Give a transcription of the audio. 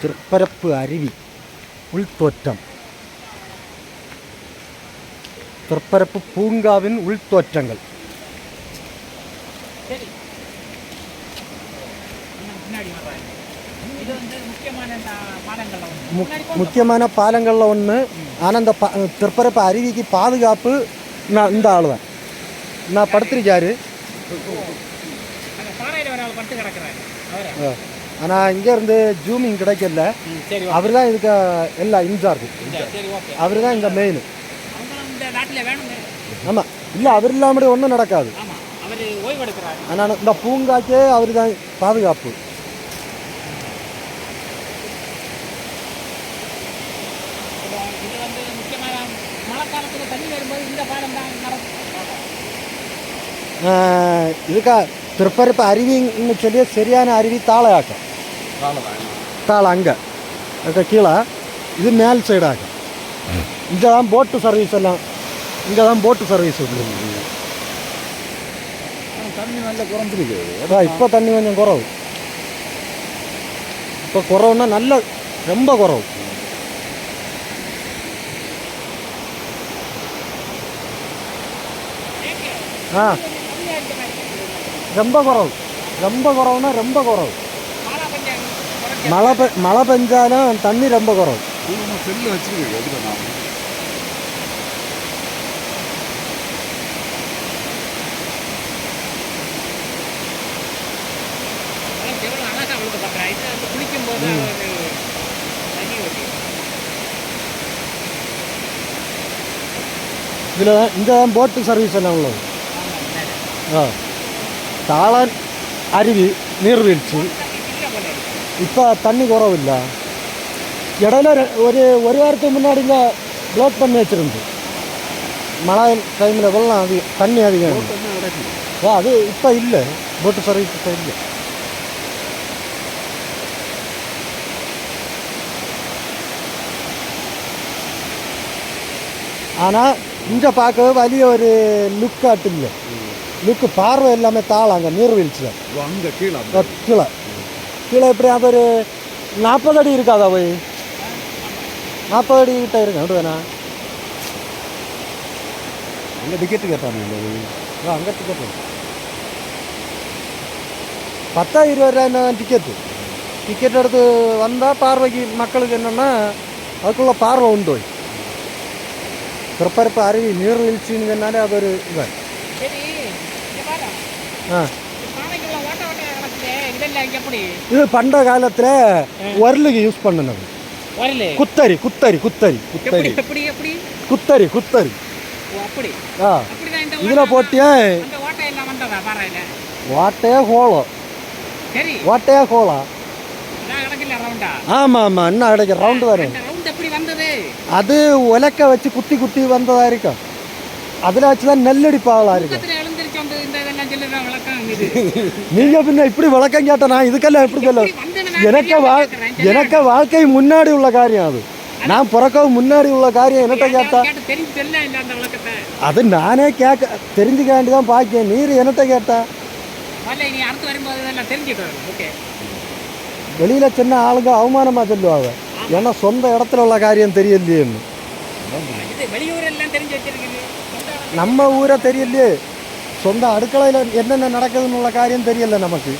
திருப்பரப்பு அருவி. உள்தோற்றம். தொற்பரப்பு பூங்காவின் உள்தோற்றங்கள். முக்கியமான பாலங்களில் ஒன்று ஆனால் இந்த பா திருப்பரப்பு அருவிக்கு பாதுகாப்பு நான் இந்த ஆள் தான். நான் படுத்திருக்காரு. ஆனால் இங்கேருந்து ஜூமிங் கிடைக்கல. அவர் தான் இதுக்கு எல்லாம் இன்சார்ஜ் அவர் தான் இங்கே மெயின் ஆமாம் இல்லை அவர் இல்லாமல் ஒன்றும் நடக்காது. ஆனால் இந்த பூங்காக்கே அவர் தான் பாதுகாப்பு இதுக்கா திருப்பரப்பு அருவின்னு சொல்லி சரியான அருவி தாளையாக்கம் தாளை அங்கே. அதுக்கு கீழே. இது மேல் சைடாகும் இங்கே தான் போட்டு சர்வீஸ் எல்லாம். இங்கே தான் போட்டு சர்வீஸ் இருக்குது தண்ணி நல்லா குறைஞ்சிருக்கு. அதான் இப்போ தண்ணி கொஞ்சம் குறவு. இப்போ குறவுன்னா நல்ல ரொம்ப குறவு. ஆ. ரொம்ப குறவு. ரொம்ப குறவுனா ரொம்ப குறவு. மழை பெ மழை பெஞ்சாலும் தண்ணி ரொம்ப குறவு செல்லு வச்சிருக்கு தண்ணி வருது இதில் தான் போட்டு சர்வீஸ் எல்லாம் உள்ளது? ஆ. தாளன் அருவி நீர்வீழ்ச்சி. இல்லை இப்போ தண்ணி குறவில்ல. இடையில ஒரு ஒரு வாரத்துக்கு முன்னாடி இங்கே ப்ளாக் பண்ணி வச்சுருந்து. மழை டைமில் வெள்ளம் அதிகம் தண்ணி அதிகம். ஆ அது இப்போ இல்லை. போட்டு சர்வீஸ் இப்போ இல்லை. ஆனால் இங்கே பார்க்கவே വലിய ஒரு லுக் ஆட்டில்லை லுக்கு பார்வை எல்லாமே தாளாங்க நீர்வீழ்ச்சியில். ஓ, அங்க கீழே கீழே. கீழே எப்படி ஒரு நாற்பது அடி இருக்காதா போய்? நாற்பது அடி கிட்ட இருக்கு அப்படி வேணா அங்க டிக்கெட் கேட்டானுங்க அங்கே டிக்கெட் பத்தா இருபது ரூபாய் டிக்கெட்டு டிக்கெட் எடுத்து வந்தால் பார்வைக்கு மக்களுக்கு என்னென்னா அதுக்குள்ள பார்வை உண்டு. பிறப்பரப்பு அருவி நீர்வீழ்ச்சின்னு சொன்னாலே அது ஒரு பாரு. ஆ பானைக்குள்ள ஓட்ட ஓட்டையா கிடக்குதே இதெல்லாம் இங்கே எப்படி இது பண்ட காலத்தில் உரலுக்கு யூஸ் வரல குத்தரி குத்தரி குத்தரி குத்தரி. குத்தரி குத்தரி. ஆ. இதில் போட்டியா? அந்த ஓட்டை எல்லாம் வந்ததா பாறையில வாட்டையா கோலம். சரி. வாட்டையா கோலம். ஆமாம் ஆமாம் இன்னும் கிடைக்க ரவுண்டு வரும். அது உலக்க வச்சு குத்தி குத்தி வந்ததா இருக்கும். அதில் வச்சு தான் நெல்லடிப்பாவலா இருக்கும். நீங்கள் பின்ன இப்படி விளக்கம் கேட்ட நான் இதுக்கெல்லாம் எப்படி சொல்ல? எனக்கு வா எனக்கு வாழ்க்கை முன்னாடி உள்ள காரியம் அது. நான் பிறக்கவும் முன்னாடி உள்ள காரியம் என்னட்ட கேட்டா அது நானே கேட்க தெரிஞ்சுக்க வேண்டி தான் பாக்கேன் நீர் என்னட்ட கேட்டா? வெளியில் சின்ன ஆளுங்க அவமானமாக சொல்லுவாங்க. ஏன்னா சொந்த இடத்துல உள்ள காரியம் தெரியலையேன்னு. நம்ம ஊரை தெரியலையே. சொந்த அடுக்கலையில் என்னென்ன நடக்குதுன்னு உள்ள காரியம் தெரியல நமக்கு